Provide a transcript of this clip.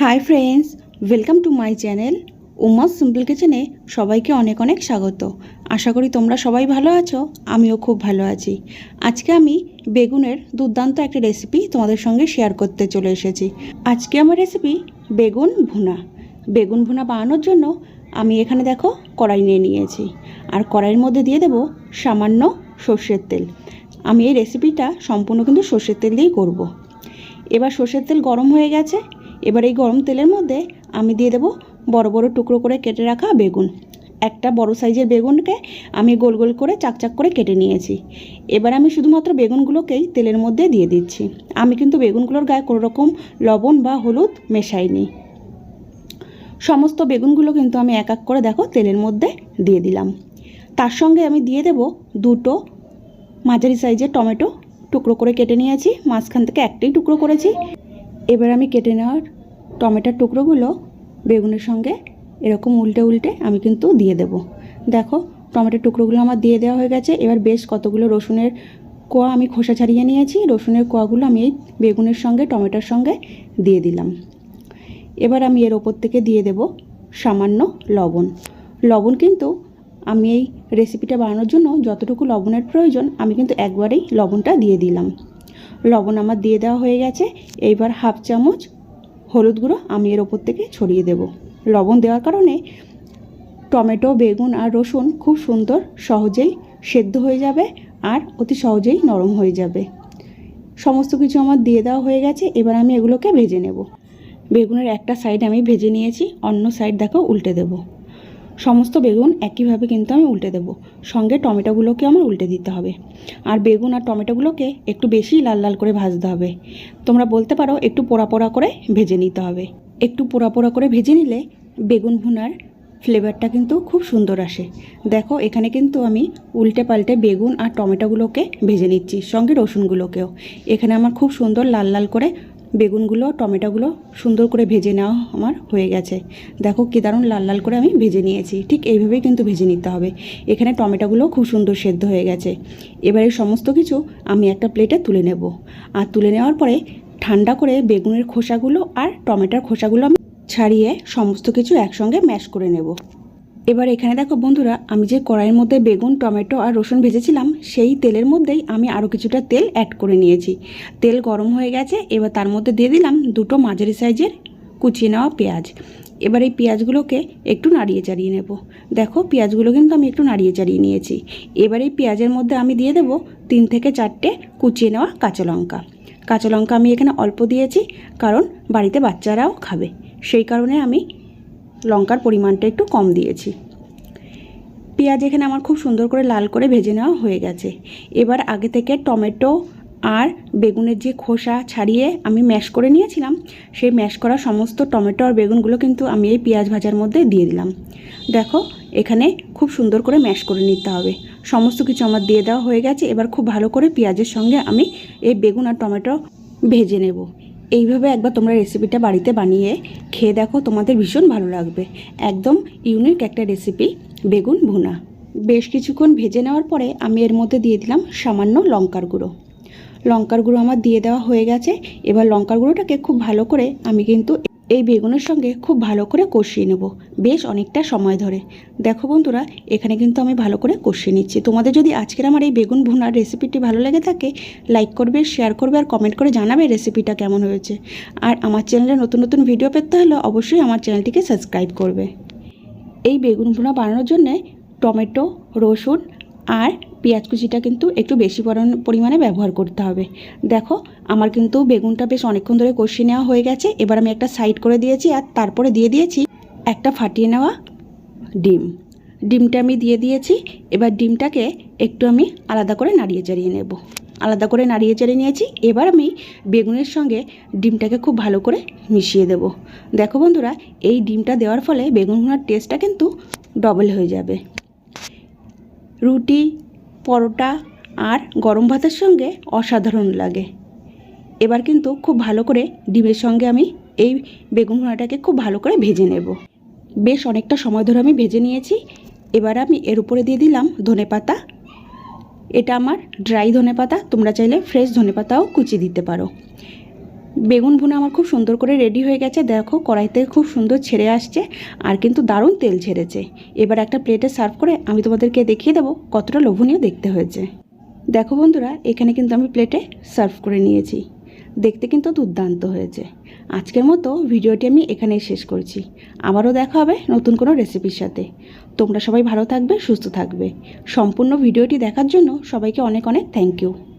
Hi friends welcome to my channel Uma's simple কিচেনে সবাইকে অনেক অনেক স্বাগত। আশা করি তোমরা সবাই ভালো আছো, আমিও খুব ভালো আছি। আজকে আমি বেগুনের দুর্দান্ত একটা রেসিপি তোমাদের সঙ্গে শেয়ার করতে চলে এসেছি। আজকে আমার রেসিপি বেগুন ভুনা। বেগুন ভুনা বানানোর জন্য আমি এখানে দেখো কড়াই নিয়ে নিয়েছি। আর কড়াইয়ের মধ্যে দিয়ে দেবো সামান্য সর্ষের তেল। আমি এই রেসিপিটা সম্পূর্ণ কিন্তু সর্ষের তেল দিয়েই করব। এবার সর্ষের তেল গরম হয়ে গেছে এবার এই গরম তেলের মধ্যে আমি দিয়ে দেবো বড় বড় টুকরো করে কেটে রাখা বেগুন। একটা বড় সাইজের বেগুনকে আমি গোল গোল করে চাকচাক করে কেটে নিয়েছি। এবার আমি শুধুমাত্র বেগুনগুলোকেই তেলের মধ্যে দিয়ে দিচ্ছি। আমি কিন্তু বেগুনগুলোর গায়ে কোনো রকম লবণ বা হলুদ মেশাইনি। সমস্ত বেগুনগুলো কিন্তু আমি এক এক করে দেখো তেলের মধ্যে দিয়ে দিলাম। তার সঙ্গে আমি দিয়ে দেব দুটো মাঝারি সাইজের টমেটো। টুকরো করে কেটে নিয়েছি, মাঝখান থেকে একটাই টুকরো করেছি। এবার আমি কেটে নেওয়ার টমেটোর টুকরোগুলো বেগুনের সঙ্গে এরকম উল্টে উল্টে আমি কিন্তু দিয়ে দেব। দেখো, টমেটোর টুকরোগুলো আমার দিয়ে দেওয়া হয়ে গেছে। এবার বেশ কতগুলো রসুনের কোয়া আমি খোসা ছাড়িয়ে নিয়েছি। রসুনের কোয়াগুলো আমি এই বেগুনের সঙ্গে, টমেটোর সঙ্গে দিয়ে দিলাম। এবার আমি এর ওপর থেকে দিয়ে দেব সামান্য লবণ। লবণ কিন্তু আমি এই রেসিপিটা বানানোর জন্য যতটুকু লবণের প্রয়োজন, আমি কিন্তু একবারেই লবণটা দিয়ে দিলাম। লবণ আমার দিয়ে দেওয়া হয়ে গেছে। এইবার হাফ চামচ হলুদ গুঁড়ো আমি এর ওপর থেকে ছড়িয়ে দেব। লবণ দেওয়ার কারণে টমেটো, বেগুন আর রসুন খুব সুন্দর সহজেই সেদ্ধ হয়ে যাবে আর অতি সহজেই নরম হয়ে যাবে। সমস্ত কিছু আমার দিয়ে দেওয়া হয়ে গেছে। এবার আমি এগুলোকে ভেজে নেব। বেগুনের একটা সাইড আমি ভেজে নিয়েছি, অন্য সাইড দেখো উল্টে দেব। সমস্ত বেগুন একইভাবে কিন্তু আমি উল্টে দেব। সঙ্গে টমেটোগুলোকে আমার উল্টে দিতে হবে। আর বেগুন আর টমেটোগুলোকে একটু বেশি লাল লাল করে ভাজতে হবে। তোমরা বলতে পারো একটু পোড়া পোড়া করে ভেজে নিতে হবে। একটু পোড়া পোড়া করে ভেজে নিলে বেগুন ভুনার ফ্লেভারটা কিন্তু খুব সুন্দর আসে। দেখো, এখানে কিন্তু আমি উল্টে পাল্টে বেগুন আর টমেটোগুলোকে ভেজে নিচ্ছি, সঙ্গে রসুনগুলোকেও। এখানে আমার খুব সুন্দর লাল লাল করে বেগুনগুলো, টমেটোগুলো সুন্দর করে ভেজে নেওয়া আমার হয়ে গেছে। দেখো কী দারুণ লাল লাল করে আমি ভেজে নিয়েছি। ঠিক এইভাবেই কিন্তু ভেজে নিতে হবে। এখানে টমেটোগুলো খুব সুন্দর সেদ্ধ হয়ে গেছে। এবারে সমস্ত কিছু আমি একটা প্লেটে তুলে নেব। আর তুলে নেওয়ার পরে ঠান্ডা করে বেগুনের খোসাগুলো আর টমেটোর খোসাগুলো আমি ছাড়িয়ে সমস্ত কিছু একসঙ্গে ম্যাশ করে নেব। এবার এখানে দেখো বন্ধুরা, আমি যে কড়াইয়ের মধ্যে বেগুন, টমেটো আর রসুন ভেজেছিলাম, সেই তেলের মধ্যেই আমি আরও কিছুটা তেল অ্যাড করে নিয়েছি। তেল গরম হয়ে গেছে, এবার তার মধ্যে দিয়ে দিলাম দুটো মাঝারি সাইজের কুচিয়ে নেওয়া পেঁয়াজ। এবার এই পেঁয়াজগুলোকে একটু নাড়িয়ে চাড়িয়ে নেব। দেখো, পেঁয়াজগুলো কিন্তু আমি একটু নাড়িয়ে চাড়িয়ে নিয়েছি। এবার এই পেঁয়াজের মধ্যে আমি দিয়ে দেব তিন থেকে চারটে কুচিয়ে নেওয়া কাঁচা লঙ্কা। কাঁচা লঙ্কা আমি এখানে অল্প দিয়েছি, কারণ বাড়িতে বাচ্চারাও খাবে। সেই কারণে আমি লঙ্কার পরিমাণটা একটু কম দিয়েছি। পেঁয়াজ এখানে আমার খুব সুন্দর করে লাল করে ভেজে নেওয়া হয়ে গেছে। এবার আগে থেকে টমেটো আর বেগুনের যে খোসা ছাড়িয়ে আমি ম্যাশ করে নিয়েছিলাম, সেই ম্যাশ করা সমস্ত টমেটো আর বেগুনগুলো কিন্তু আমি এই পেঁয়াজ ভাজার মধ্যে দিয়ে দিলাম। দেখো, এখানে খুব সুন্দর করে ম্যাশ করে নিতে হবে। সমস্ত কিছু আমার দিয়ে দেওয়া হয়ে গেছে। এবার খুব ভালো করে পেঁয়াজের সঙ্গে আমি এই বেগুন আর টমেটো ভেজে নেব। এইভাবে একবার তোমরা রেসিপিটা বাড়িতে বানিয়ে খেয়ে দেখো, তোমাদের ভীষণ ভালো লাগবে। একদম ইউনিক একটা রেসিপি বেগুন ভুনা। বেশ কিছুক্ষণ ভেজে নেওয়ার পরে আমি এর মধ্যে দিয়ে দিলাম সামান্য লঙ্কার গুঁড়ো। লঙ্কার গুঁড়ো আমার দিয়ে দেওয়া হয়ে গেছে। এবার লঙ্কার গুঁড়োটাকে খুব ভালো করে আমি কিন্তু এই বেগুনের সঙ্গে খুব ভালো করে কষিয়ে নেব। বেশ অনেকটা সময় ধরে। দেখো বন্ধুরা, এখানে কিন্তু আমি ভালো করে কষিয়ে নিচ্ছি। তোমাদের যদি আজকের আমার এই বেগুন ভুনার রেসিপিটি ভালো লেগে থাকে, লাইক করবে, শেয়ার করবে আর কমেন্ট করে জানাবে রেসিপিটা কেমন হয়েছে। আর আমার চ্যানেলে নতুন নতুন ভিডিও পেতে হলে অবশ্যই আমার চ্যানেলটিকে সাবস্ক্রাইব করবে। এই বেগুন ভুনা বানানোর জন্যে টমেটো, রসুন আর পেঁয়াজ কুচিটা কিন্তু একটু বেশি পরিমাণে ব্যবহার করতে হবে। দেখো, আমার কিন্তু বেগুনটা বেশ অনেকক্ষণ ধরে কষিয়ে নেওয়া হয়ে গেছে। এবার আমি একটা সাইড করে দিয়েছি আর তারপরে দিয়ে দিয়েছি একটা ফাটিয়ে নেওয়া ডিম। ডিমটা আমি দিয়ে দিয়েছি। এবার ডিমটাকে একটু আমি আলাদা করে নাড়িয়ে চাড়িয়ে নেব। আলাদা করে নাড়িয়ে চাড়িয়ে নিয়েছি। এবার আমি বেগুনের সঙ্গে ডিমটাকে খুব ভালো করে মিশিয়ে দেব। দেখো বন্ধুরা, এই ডিমটা দেওয়ার ফলে বেগুন ভুনার টেস্টটা কিন্তু ডবল হয়ে যাবে। রুটি পরোটা আর গরম ভাতের সঙ্গে অসাধারণ লাগে। এবার কিন্তু খুব ভালো করে ডিমের সঙ্গে আমি এই বেগুন ভুনাটাকে খুব ভালো করে ভেজে নেব। বেশ অনেকটা সময় ধরে আমি ভেজে নিয়েছি। এবার আমি এর উপরে দিয়ে দিলাম ধনে পাতা। এটা আমার ড্রাই ধনে পাতা। তোমরা চাইলে ফ্রেশ ধনে পাতাও কুচি দিতে পারো। বেগুন ভুনা আমার খুব সুন্দর করে রেডি হয়ে গেছে। দেখো, কড়াইতে খুব সুন্দর ছেড়ে আসছে আর কিন্তু দারুণ তেল ছেড়েছে। এবার একটা প্লেটে সার্ভ করে আমি তোমাদেরকে দেখিয়ে দেবো কতটা লোভনীয় দেখতে হয়েছে। দেখো বন্ধুরা, এখানে কিন্তু আমি প্লেটে সার্ভ করে নিয়েছি। দেখতে কিন্তু দুর্দান্ত হয়েছে। আজকের মতো ভিডিওটি আমি এখানেই শেষ করছি। আবারও দেখা হবে নতুন কোনো রেসিপির সাথে। তোমরা সবাই ভালো থাকবে, সুস্থ থাকবে। সম্পূর্ণ ভিডিওটি দেখার জন্য সবাইকে অনেক অনেক থ্যাংক ইউ